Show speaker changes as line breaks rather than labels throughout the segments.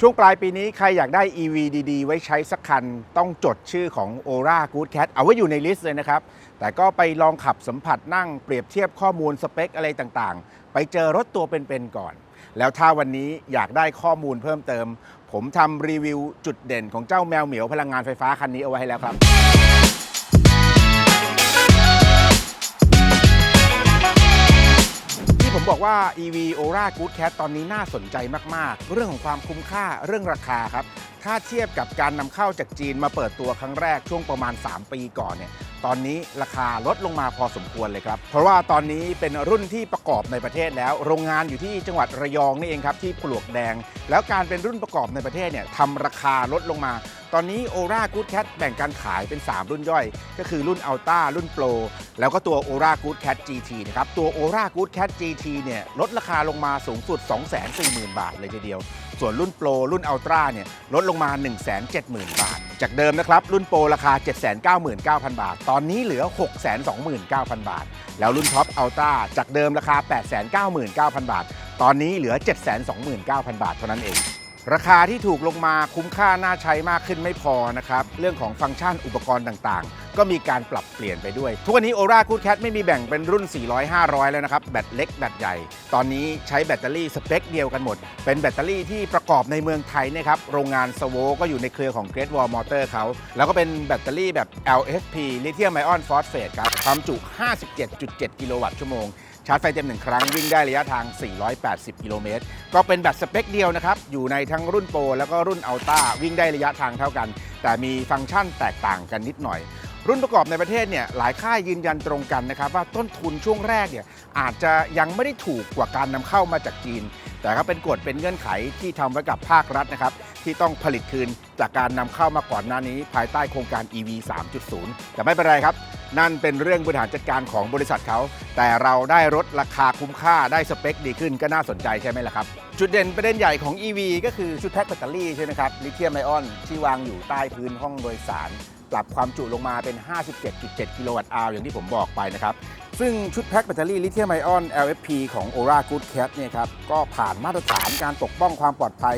ช่วงปลายปีนี้ใครอยากได้ EV ดีๆ ไว้ใช้สักคัน ต้องจดชื่อของ Ora Good Cat เอาไว้อยู่ในลิสต์เลยนะครับ แต่ก็ไปลองขับสัมผัสนั่งเปรียบเทียบข้อมูลสเปคอะไรต่างๆ ไปเจอรถตัวเป็นๆก่อน แล้วถ้าวันนี้อยากได้ข้อมูลเพิ่มเติม ผมทำรีวิวจุดเด่นของเจ้าแมวเหมียวพลังงานไฟฟ้าคันนี้เอาไว้ให้แล้วครับ บอกว่า EV o r a Good Cat ตอนนี้น่าสนใจมาก ๆ เรื่องของความคุ้มค่าเรื่องราคาครับ ถ้าเทียบกับการนำเข้าจากจีนมาเปิดตัวครั้งแรกช่วงประมาณ 3 ปีก่อนเนี่ยตอนนี้ราคาลดลงมาพอสมควรเลยครับ เพราะว่าตอนนี้เป็นรุ่นที่ประกอบในประเทศแล้ว โรงงานอยู่ที่จังหวัดระยองนี่เองครับที่ปลวกแดง แล้วการเป็นรุ่นประกอบในประเทศเนี่ยทำราคาลดลงมา ตอนนี้ Aura Good Cat แบ่งการขายเป็น 3 รุ่นย่อย ก็คือรุ่น Ultra รุ่น Pro แล้วก็ตัว Aura Good Cat GT นะครับตัว Aura Good Cat GT เนี่ยลดราคาลงมาสูงสุด 240,000 บาทเลยทีเดียว ส่วนรุ่นโปรรุ่นอัลตร้าเนี่ยลดลงมา 170,000 บาท จากเดิมนะครับ รุ่นโปรราคา 799,000 บาท ตอนนี้เหลือ 629,000 บาท แล้วรุ่นท็อปอัลตร้าจากเดิมราคา 899,000 บาท ตอนนี้เหลือ 729,000 บาทเท่านั้นเอง ราคาที่ถูกลงมาคุ้มค่าน่าใช้มากขึ้นไม่พอนะครับ เรื่องของฟังก์ชันอุปกรณ์ต่างๆ ก็มีการปรับเปลี่ยนไปด้วย ทุกวันนี้ Aura Good Cat ไม่มีแบ่งเป็นรุ่น 400 500 แล้วนะครับ แบตเล็กแบตใหญ่ ตอนนี้ใช้แบตเตอรี่สเปคเดียวกันหมด เป็นแบตเตอรี่ที่ประกอบในเมืองไทยนะครับ โรงงานสโวก็อยู่ในเครือของ Great Wall Motor เขา แล้วก็เป็นแบตเตอรี่แบบ LFP Lithium Ion Phosphate ครับ ความจุ 57.7 กิโลวัตต์ชั่วโมง ชาร์จไฟเต็มหนึ่งครั้งวิ่งได้ระยะทาง 480 กิโลเมตร ก็เป็นแบตสเปคเดียวนะครับ อยู่ในทั้งรุ่นโปรแล้วก็รุ่นอัลต้าวิ่งได้ระยะทางเท่ากัน แต่มีฟังก์ชันแตกต่างกันนิดหน่อย รุ่นประกอบในประเทศเนี่ยหลายค่ายยืนยันตรงกันนะครับว่าต้นทุนช่วงแรกเนี่ยอาจจะยังไม่ได้ถูกกว่าการนำเข้ามาจากจีน แต่ก็เป็นกฎเป็นเงื่อนไขที่ทำไว้กับภาครัฐนะครับที่ต้องผลิตคืนจากการนำเข้ามาก่อนหน้านี้ ภายใต้โครงการ EV 3.0 แต่ไม่เป็นไรครับ นั่นเป็นเรื่องบริหารจัดการของบริษัทเขา แต่เราได้รถราคาคุ้มค่าได้สเปคดีขึ้นก็น่าสนใจใช่ไหมล่ะครับจุดเด่นประเด็นใหญ่ของ EV ก็คือชุดแพ็คแบตเตอรี่ใช่ไหมครับลิเธียมไอออนที่วางอยู่ใต้พื้นห้องโดยสาร ปรับความจุลงมาเป็น 57.7 กิโลวัตต์อาวอย่างที่ผมบอกไปนะครับ ซึ่งชุดแพ็คแบตเตอรี่ลิเธียมไอออน LFP ของ Aura Good Cat เนี่ยครับก็ผ่านมาตรฐานการปกป้องความปลอดภัย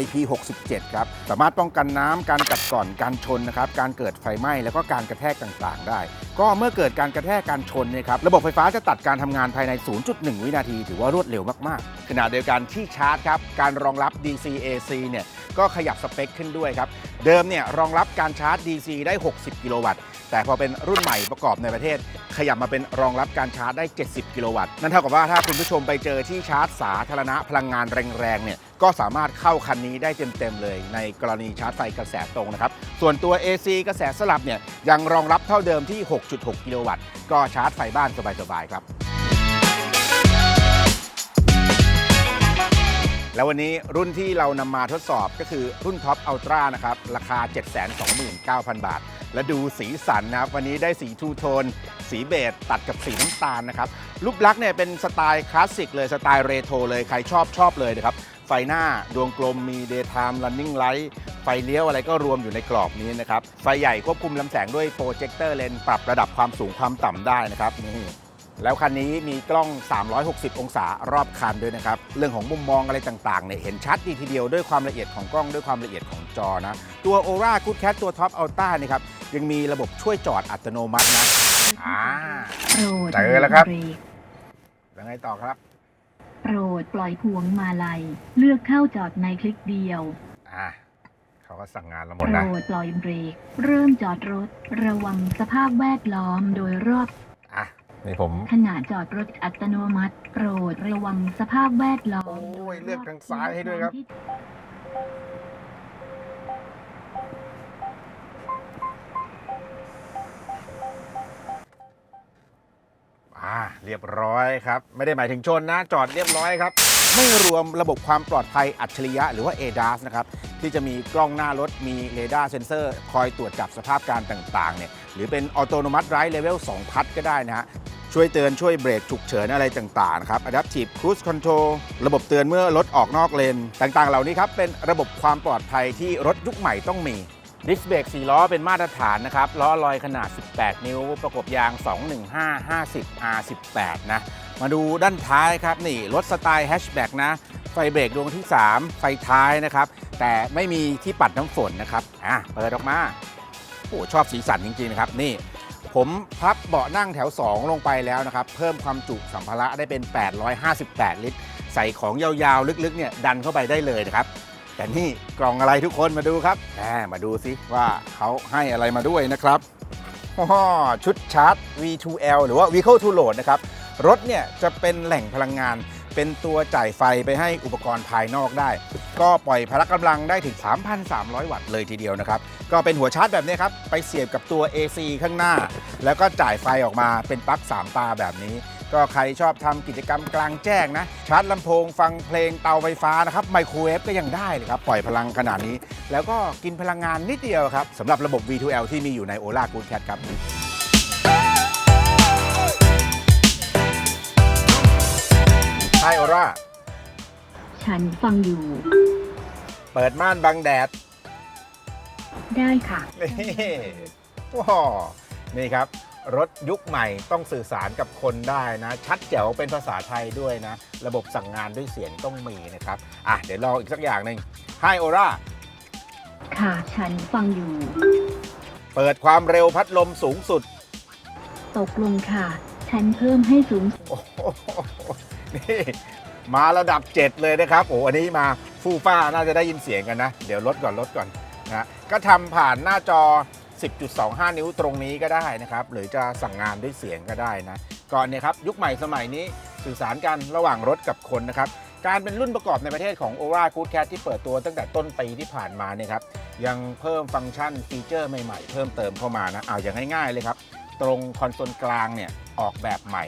IP67 ครับ สามารถป้องกันน้ำการกัดกร่อนการชนนะครับการเกิดไฟไหม้แล้วก็การกระแทกต่างๆ ได้ ก็เมื่อเกิดการกระแทกการชนเนี่ยครับระบบไฟฟ้าจะตัดการทำงานภายใน 0.1 วินาที ถือว่ารวดเร็วมากๆขณะเดียวกันที่ชาร์จครับการรองรับ DC AC เนี่ยก็ขยับสเปคขึ้นด้วยครับ เดิมเนี่ยรองรับการชาร์จ DC ได้ 60 กิโลวัตต์ แต่พอเป็นรุ่นใหม่ประกอบในประเทศ ขยับมาเป็นรองรับการชาร์จได้ 70 กิโลวัตต์ นั่นเท่ากับว่าถ้าคุณผู้ชมไปเจอที่ชาร์จสาธารณะพลังงานแรงๆเนี่ยก็สามารถเข้าคันนี้ได้เต็มๆเลย ในกรณีชาร์จไฟกระแสตรงนะครับ ส่วนตัว AC กระแสสลับเนี่ยยังรองรับเท่าเดิมที่ 6.6 กิโลวัตต์ ก็ชาร์จไฟบ้านสบายๆครับ แล้ววันนี้รุ่นที่เรานำมาทดสอบก็คือรุ่นท็อปอัลตร้านะครับ ราคา 729,000 บาท และดูสีสันนะครับ วันนี้ได้สีทูโทน สีเบจตัดกับสีน้ำตาลนะครับ รูปลักษณ์เนี่ยเป็นสไตล์คลาสสิกเลย สไตล์เรโทรเลย ใครชอบชอบเลยนะครับ ไฟหน้าดวงกลมมี daytime running light ไฟเลี้ยวอะไรก็รวมอยู่ในกรอบนี้นะครับ ไฟใหญ่ควบคุมลำแสงด้วยโปรเจคเตอร์เลนปรับระดับความสูงความต่ำได้นะครับนี่ แล้วคันนี้มีกล้อง 360 องศารอบคันด้วยนะครับ เรื่องของมุมมองอะไรต่างๆเนี่ยเห็นชัดดีทีเดียวด้วยความละเอียดของกล้องด้วยความละเอียดของจอนะ ตัว Aura Good Cat ตัว Top Ultra นี่ครับ ยังมีระบบช่วยจอดอัตโนมัตินะอ่า
โปรด
เจอแล้วครับ
เบรก
แล้วไงต่อครับ
โปรดปล่อยพวงมาลัย เลือกเข้าจอดในคลิกเดียว
อ่าเขาก็สั่งงานเราหม
โป
ด
ร
นะ
ดปล่อยเบรก เริ่มจอดรถ ระวังสภาพแวดล้อมโดยรอบ
อะ นี่ผม
ขณะจอดรถอัตโนมัติโปรดระวังสภาพแวดล้อม
โอ้ยเลือกทางซ้ายให้ด้วยครับ
ที่
อ่า เรียบร้อยครับ ไม่ได้หมายถึงชนนะ จอดเรียบร้อยครับ ไม่รวมระบบความปลอดภัยอัจฉริยะหรือว่า ADAS นะครับ ที่จะมีกล้องหน้ารถมีเรดาร์เซนเซอร์ คอยตรวจจับสภาพการต่างๆเนี่ยหรือเป็นออโตโนมัติไร d ์เลเวล2พัทก็ได้นะฮะ ช่วยเตือนช่วยเบรกฉุกเฉินอะไรต่างๆนะครับ Adaptive Cruise Control ระบบเตือนเมื่อรถออกนอกเลน ต่างๆ เหล่านี้ครับ เป็นระบบความปลอดภัยที่รถยุคใหม่ต้องมีดิสเบรก4ล้อเป็นมาตรฐานนะครับ ล้อลอยขนาด 18 นิ้ว ประกบยาง 215 50 R18 นะ มาดูด้านท้ายครับ นี่รถสไตล์แฮชแบ็กนะ ไฟไฟเบรกดวงที่ 3 ไฟท้ายนะครับ แต่ไม่มีที่ปัดน้ำฝนนะครับ อะ เปิดออกมาโอ้ชอบสีสันจริง ๆ นะครับ นี่ ผมพับเบาะนั่งแถว 2 ลงไปแล้วนะครับ เพิ่มความจุสัมภาระได้เป็น 858 ลิตร ใส่ของยาวๆ ลึกๆ เนี่ยดันเข้าไปได้เลยนะครับ แต่นี่กล่องอะไรทุกคนมาดูครับแหมมาดูสิว่าเขาให้อะไรมาด้วยนะครับชุดชาร์จ V2L หรือว่า Vehicle to Load นะครับ รถเนี่ยจะเป็นแหล่งพลังงาน เป็นตัวจ่ายไฟไปให้อุปกรณ์ภายนอกได้ ก็ปล่อยพละกำลังได้ถึง 3,300 วัตต์เลยทีเดียวนะครับ ก็เป็นหัวชาร์จแบบนี้ครับ ไปเสียบกับตัว AC ข้างหน้า แล้วก็จ่ายไฟออกมาเป็นปลั๊ก 3 ตาแบบนี้ ก็ใครชอบทำกิจกรรมกลางแจ้งนะ ชาร์จลำโพงฟังเพลงเตาไฟฟ้านะครับไมโครเวฟก็ยังได้เลยครับ ปล่อยพลังขนาดนี้ แล้วก็กินพลังงานนิดเดียวครับสำหรับระบบ V2L ที่มีอยู่ใน Ola Good Cat ครับ
ฉันฟังอยู่
เปิดม่านบังแดด
ได้ค่ะ
นี่ว้าวนี่ครับ รถยุคใหม่ต้องสื่อสารกับคนได้นะ ชัดแจ๋วเป็นภาษาไทยด้วยนะ ระบบสั่งงานด้วยเสียงต้องมีนะครับ อะ เดี๋ยวลองอีกสักอย่างหนึ่งให้โอรา
ค่ะ ฉันฟังอยู่
เปิดความเร็วพัดลมสูงสุด
ตกลงค่ะ ฉันเพิ่มให้สูง
โอ้โหนี่ มาระดับ 7 เลยนะครับโอ้อันนี้มาฟูฟ้าน่าจะได้ยินเสียงกันนะ เดี๋ยวลดก่อนลดก่อนนะก็ทำผ่านหน้าจอ 10.25 นิ้วตรงนี้ก็ได้นะครับ หรือจะสั่งงานด้วยเสียงก็ได้นะก่อนเนี่ยครับยุคใหม่สมัยนี้สื่อสารกันระหว่างรถกับคนนะครับการเป็นรุ่นประกอบในประเทศของ o r a Good Cat ที่เปิดตัวตั้งแต่ต้นปีที่ผ่านมาเนี่ยครับยังเพิ่มฟังก์ชันฟีเจอร์ใหม่ๆ เพิ่มเติมเข้ามานะเอาอย่างง่ายๆเลยครับ ตรงคอนโซลกลางเนี่ยออกแบบใหม่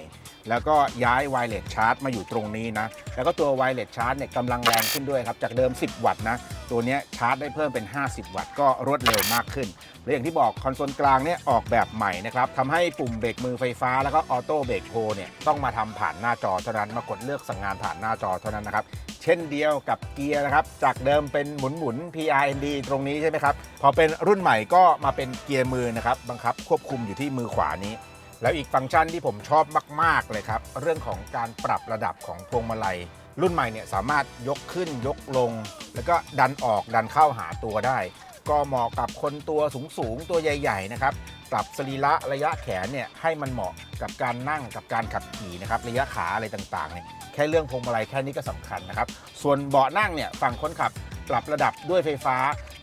แล้วก็ย้ายไวเลสชาร์จมาอยู่ตรงนี้นะ แล้วก็ตัวไวเลสชาร์จเนี่ยกำลังแรงขึ้นด้วยครับ จากเดิม 10 วัตต์นะ ตัวนี้ชาร์จได้เพิ่มเป็น 50 วัตต์ก็รวดเร็วมากขึ้น และอย่างที่บอกคอนโซลกลางเนี่ยออกแบบใหม่นะครับทำให้ปุ่มเบรกมือไฟฟ้าแล้วก็ออโต้เบรกโฮเนี่ยต้องมาทำผ่านหน้าจอเท่านั้นมากดเลือกสั่งงานผ่านหน้าจอเท่านั้นนะครับเช่นเดียวกับเกียร์นะครับ จากเดิมเป็นหมุนหมุนๆ PRND ตรงนี้ใช่ไหมครับ พอเป็นรุ่นใหม่ก็มาเป็นเกียร์มือนะครับ บังคับควบคุมอยู่ที่มือขวานี้ แล้วอีกฟังก์ชันที่ผมชอบมาก ๆ เลยครับ เรื่องของการปรับระดับของพวงมาลัย รุ่นใหม่เนี่ยสามารถยกขึ้นยกลง แล้วก็ดันออกดันเข้าหาตัวได้ ก็เหมาะกับคนตัวสูงๆตัวใหญ่ ๆ นะครับปรับสรีระระยะแขนเนี่ยให้มันเหมาะกับการนั่งกับการขับขี่นะครับระยะขาอะไรต่างๆเนี่ยแค่เรื่องพวงมาลัยแค่นี้ก็สำคัญนะครับ ส่วนเบาะนั่งเนี่ยฝั่งคนขับปรับระดับด้วยไฟฟ้า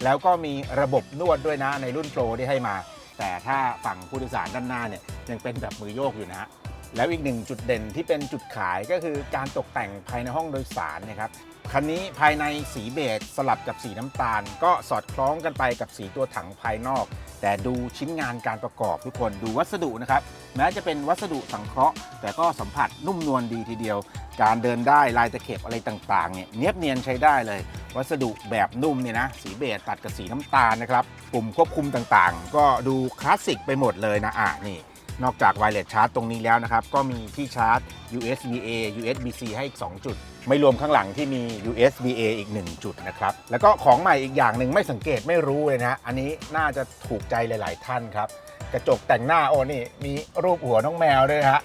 แล้วก็มีระบบนวดด้วยนะในรุ่นโปรที่ให้มา แต่ถ้าฝั่งผู้โดยสารด้านหน้าเนี่ยยังเป็นแบบมือโยกอยู่นะฮะแล้วอีกหนึ่งจุดเด่นที่เป็นจุดขายก็คือการตกแต่งภายในห้องโดยสารนะครับคันนี้ภายในสีเบจสลับกับสีน้ำตาล ก็สอดคล้องกันไปกับสีตัวถังภายนอก แต่ดูชิ้นงานการประกอบทุกคนดูวัสดุนะครับ แม้จะเป็นวัสดุสังเคราะห์ แต่ก็สัมผัสนุ่มนวลดีทีเดียว การเดินได้ลายตะเข็บอะไรต่างๆเนี่ยเนียบเนียนใช้ได้เลย วัสดุแบบนุ่มเนี่ยนะ สีเบจตัดกับสีน้ำตาลนะครับ ปุ่มควบคุมต่างๆ ก็ดูคลาสสิกไปหมดเลยนะอะนี่ นอกจากไวเลสชาร์จตรงนี้แล้วนะครับ ก็มีที่ชาร์จ USB-A USB-C ให้อีก 2 จุด ไม่รวมข้างหลังที่มี USB-A อีก 1 จุดนะครับ แล้วก็ของใหม่อีกอย่างหนึ่งไม่สังเกตไม่รู้เลยนะ อันนี้น่าจะถูกใจหลาย ๆ ท่านครับ กระจกแต่งหน้าโอ้นี่มีรูปหัวน้องแมวด้วยฮะ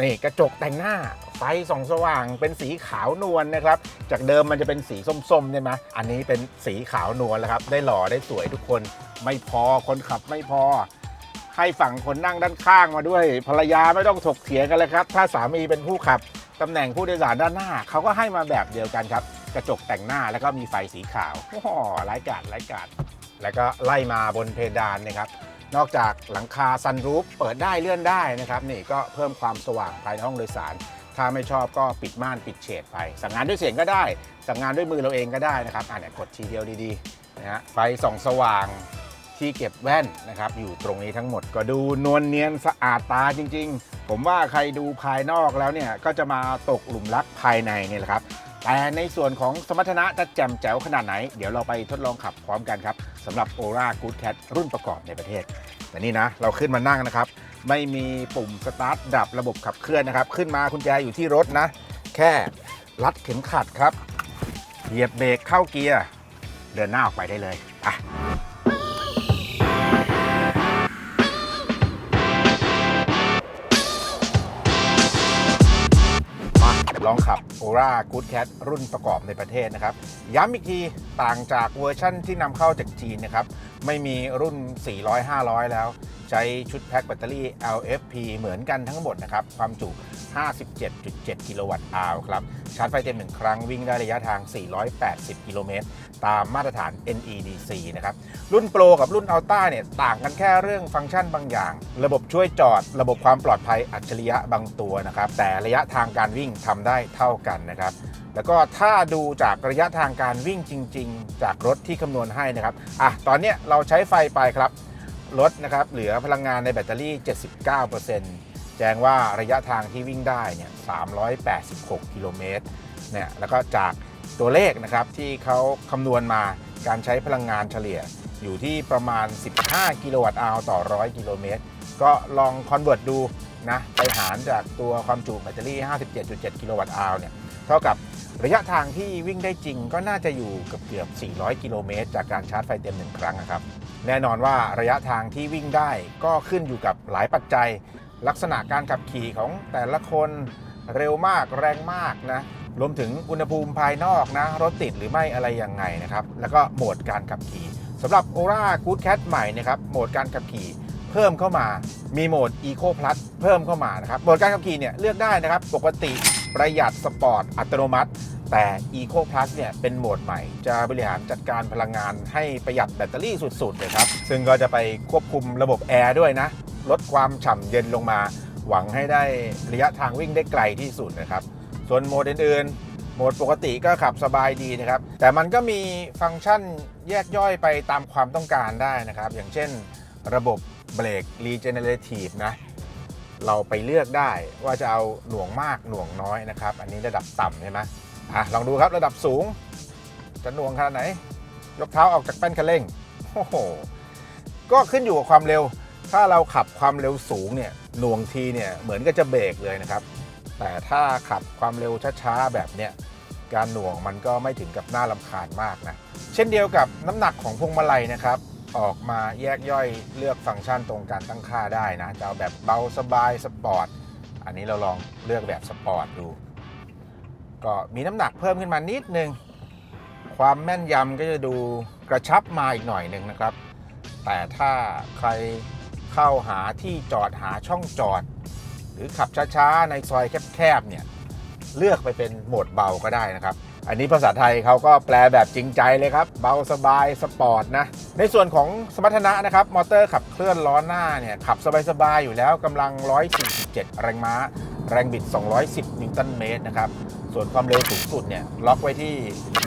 นี่กระจกแต่งหน้า ไฟส่องสว่างเป็นสีขาวนวลนะครับ จากเดิมมันจะเป็นสีส้มๆใช่ไหมอันนี้เป็นสีขาวนวลแล้วครับ ได้หล่อได้สวยทุกคน ไม่พอคนขับไม่พอ ให้ฝั่งคนนั่งด้านข้างมาด้วย ภรรยาไม่ต้องถกเถียงกันเลยครับ ถ้าสามีเป็นผู้ขับตำแหน่งผู้โดยสารด้านหน้า เขาก็ให้มาแบบเดียวกันครับ กระจกแต่งหน้าแล้วก็มีไฟสีขาวโอ้โหร้ายกาดร้ายกาดแล้วก็ไล่มาบนเพดานนะครับนอกจากหลังคาซันรูฟเปิดได้เลื่อนได้นะครับ นี่ก็เพิ่มความสว่างภายในห้องโดยสาร ถ้าไม่ชอบก็ปิดม่านปิดเฉดไป สั่งงานด้วยเสียงก็ได้ สั่งงานด้วยมือเราเองก็ได้นะครับอ่าเนี่ยกดทีเดียวดีๆนะฮะไฟส่องสว่างที่เก็บแว่นนะครับอยู่ตรงนี้ทั้งหมดก็ดูนวลเนียนสะอาดตาจริง ๆ ผมว่าใครดูภายนอกแล้วเนี่ยก็จะมาตกหลุมรักภายในเนี่ยแหละครับแต่ในส่วนของสมรรถนะจะแจ่มแจ๋วขนาดไหน เดี๋ยวเราไปทดลองขับพร้อมกันครับสำหรับ o r a Good Cat รุ่นประกอบในประเทศ แต่นี่นะเราขึ้นมานั่งนะครับ ไม่มีปุ่มสตาร์ทดับระบบขับเคลื่อนนะครับ ขึ้นมาคุณแจอยู่ที่รถนะ แค่รัดเข็มขัดครับ เหยียบเบรกเข้าเกียร์เดินหน้าออกไปได้เลยอะมาลลองขับ o r a Good Cat รุ่นประกอบในประเทศนะครับ ย้ำอีกทีต่างจากเวอร์ชั่นที่นำเข้าจากจีนนะครับ ไม่มีรุ่น 400 500 แล้ว ใช้ชุดแพ็คแบตเตอรี่ LFP เหมือนกันทั้งหมดนะครับ ความจุ 57.7 กิโลวัตต์อาวครับ ชาร์จไฟเต็มหนึ่งครั้งวิ่งได้ระยะทาง 480 กิโลเมตร ตามมาตรฐาน NEDC นะครับ รุ่นโปรกับรุ่นอัลต้าเนี่ยต่างกันแค่เรื่องฟังก์ชันบางอย่าง ระบบช่วยจอด ระบบความปลอดภัยอัจฉริยะบางตัวนะครับ แต่ระยะทางการวิ่งทำได้เท่ากันนะครับแล้วก็ถ้าดูจากระยะทางการวิ่งจริง ๆ จากรถที่คำนวณให้นะครับ อะ ตอนนี้เราใช้ไฟไปครับ รถนะครับเหลือพลังงานในแบตเตอรี่ 79%แจ้งว่าระยะทางที่วิ่งได้เนี่ย386 กิโลเมตรเนี่ยแล้วก็จากตัวเลขนะครับที่เขาคำนวณมาการใช้พลังงานเฉลี่ยอยู่ที่ประมาณ 15 กิโลวัตต์อาวต่อ 100 กิโลเมตร ก็ลองคอนเวิร์ตดูนะไปหารจากตัวความจุแบตเตอรี่ 57.7 กิโลวัตต์อาวเนี่ยเท่ากับระยะทางที่วิ่งได้จริงก็น่าจะอยู่เกือบเกือบ 400 กิโลเมตร จากการชาร์จไฟเต็มหนึ่งครั้งนะครับ แน่นอนว่าระยะทางที่วิ่งได้ก็ขึ้นอยู่กับหลายปัจจัย ลักษณะการขับขี่ของแต่ละคนเร็วมากแรงมากนะรวมถึงอุณหภูมิภายนอกนะ รถติดหรือไม่อะไรยังไงนะครับ แล้วก็โหมดการขับขี่สำหรับ Ora Good Cat ใหม่นะครับโหมดการขับขี่เพิ่มเข้ามามีโหมด Eco Plus เพิ่มเข้ามานะครับโหมดการขับขี่เนี่ยเลือกได้นะครับ ปกติประหยัดสปอร์ตอัตโนมัติ แต่ Eco Plus เนี่ยเป็นโหมดใหม่ จะบริหารจัดการพลังงานให้ประหยัดแบตเตอรี่สุดๆเลยครับ ซึ่งก็จะไปควบคุมระบบแอร์ด้วยนะ ลดความฉ่ำเย็นลงมา หวังให้ได้ระยะทางวิ่งได้ไกลที่สุดนะครับ ส่วนโหมดอื่นๆ โหมดปกติก็ขับสบายดีนะครับ แต่มันก็มีฟังก์ชันแยกย่อยไปตามความต้องการได้นะครับ อย่างเช่น ระบบเบรก regenerative นะเราไปเลือกได้ว่าจะเอาหน่วงมากหน่วงน้อยนะครับ อันนี้ระดับต่ำใช่ไหม อะลองดูครับระดับสูง จะหน่วงขนาดไหน ยกเท้าออกจากแป้นคันเร่งโอ้โหก็ขึ้นอยู่กับความเร็ว ถ้าเราขับความเร็วสูงเนี่ยหน่วงทีเนี่ยเหมือนก็จะเบรกเลยนะครับ แต่ถ้าขับความเร็วช้าๆแบบเนี้ยการหน่วงมันก็ไม่ถึงกับน่าลำคาญมากนะ เช่นเดียวกับน้ำหนักของพวงมาลัยนะครับ ออกมาแยกย่อยเลือกฟังก์ชันตรงการตั้งค่าได้นะจะเอาแบบเบาสบายสปอร์ต อันนี้เราลองเลือกแบบสปอร์ตดู ก็มีน้ำหนักเพิ่มขึ้นมานิดนึง ความแม่นยำก็จะดูกระชับมาอีกหน่อยหนึ่งนะครับ แต่ถ้าใครเข้าหาที่จอดหาช่องจอด หรือขับช้าๆในซอยแคบๆเนี่ยเลือกไปเป็นโหมดเบาก็ได้นะครับ อันนี้ภาษาไทยเขาก็แปลแบบจริงใจเลยครับ เบาสบายสปอร์ตนะ ในส่วนของสมรรถนะนะครับ มอเตอร์ขับเคลื่อนล้อหน้าเนี่ยขับสบายๆอยู่แล้วกำลัง 147 แรงม้า แรงบิด 210 นิวตันเมตรนะครับ ส่วนความเร็วสูงสุดเนี่ยล็อกไว้ที่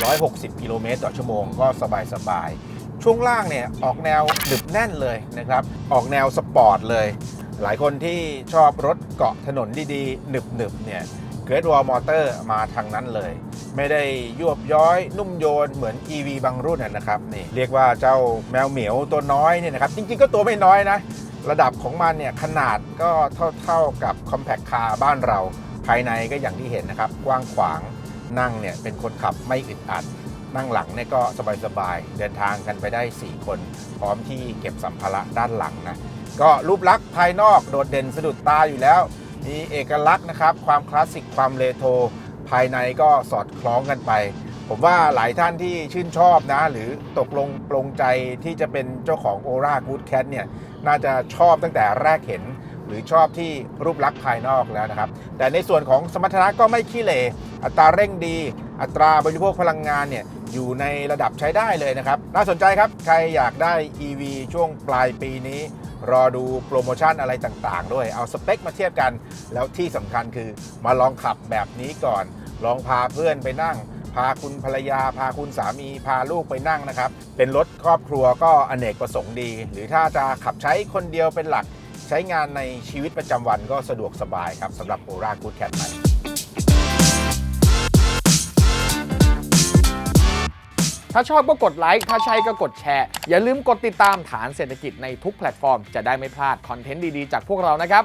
160 กิโลเมตรต่อชั่วโมงก็สบายๆช่วงล่างเนี่ยออกแนวหนึบแน่นเลยนะครับ ออกแนวสปอร์ตเลย หลายคนที่ชอบรถเกาะถนนดีๆ หนึบๆเนี่ยเกรดวอลมอเตอร์มาทางนั้นเลย ไม่ได้ยวบย้อยนุ่มโยนเหมือน EV บางรุ่นนะนะครับนี่เรียกว่าเจ้าแมวเหมียวตัวน้อยเนี่ยนะครับจริงๆก็ตัวไม่น้อยนะ ระดับของมันเนี่ยขนาดก็เท่าๆกับ Compact Car บ้านเรา ภายในก็อย่างที่เห็นนะครับ กว้างขวางนั่งเนี่ยเป็นคนขับไม่อึดอัด นั่งหลังเนี่ยก็สบายๆ เดินทางกันไปได้ 4 คน พร้อมที่เก็บสัมภาระด้านหลังนะ ก็รูปลักษณ์ภายนอกโดดเด่นสะดุดตาอยู่แล้ว มีเอกลักษณ์นะครับ ความคลาสสิกความเรโทรภายในก็สอดคล้องกันไป ผมว่าหลายท่านที่ชื่นชอบนะ หรือตกลงปลงใจที่จะเป็นเจ้าของ o r a Good Cat เนี่ยน่าจะชอบตั้งแต่แรกเห็น หรือชอบที่รูปลักษณ์ภายนอกแล้วนะครับ แต่ในส่วนของสมรรถนะก็ไม่ขี้เหร่อัตราเร่งดี อัตราบริโภคพลังงานเนี่ยอยู่ในระดับใช้ได้เลยนะครับ น่าสนใจครับ ใครอยากได้ EV ช่วงปลายปีนี้ รอดูโปรโมชั่นอะไรต่างๆ ด้วย เอาสเปคมาเทียบกัน แล้วที่สำคัญคือมาลองขับแบบนี้ก่อน ลองพาเพื่อนไปนั่ง พาคุณภรรยา พาคุณสามี พาลูกไปนั่งนะครับ เป็นรถครอบครัวก็อเนกประสงค์ดี หรือถ้าจะขับใช้คนเดียวเป็นหลัก ใช้งานในชีวิตประจำวันก็สะดวกสบายครับสำหรับโอราคูดแคทใหม่
ถ้าชอบก็กดไลค์ถ้าใช่ก็กดแชร์ อย่าลืมกดติดตามฐานเศรษฐกิจในทุกแพลตฟอร์ม จะได้ไม่พลาดคอนเทนต์ดี ๆ จากพวกเรานะครับ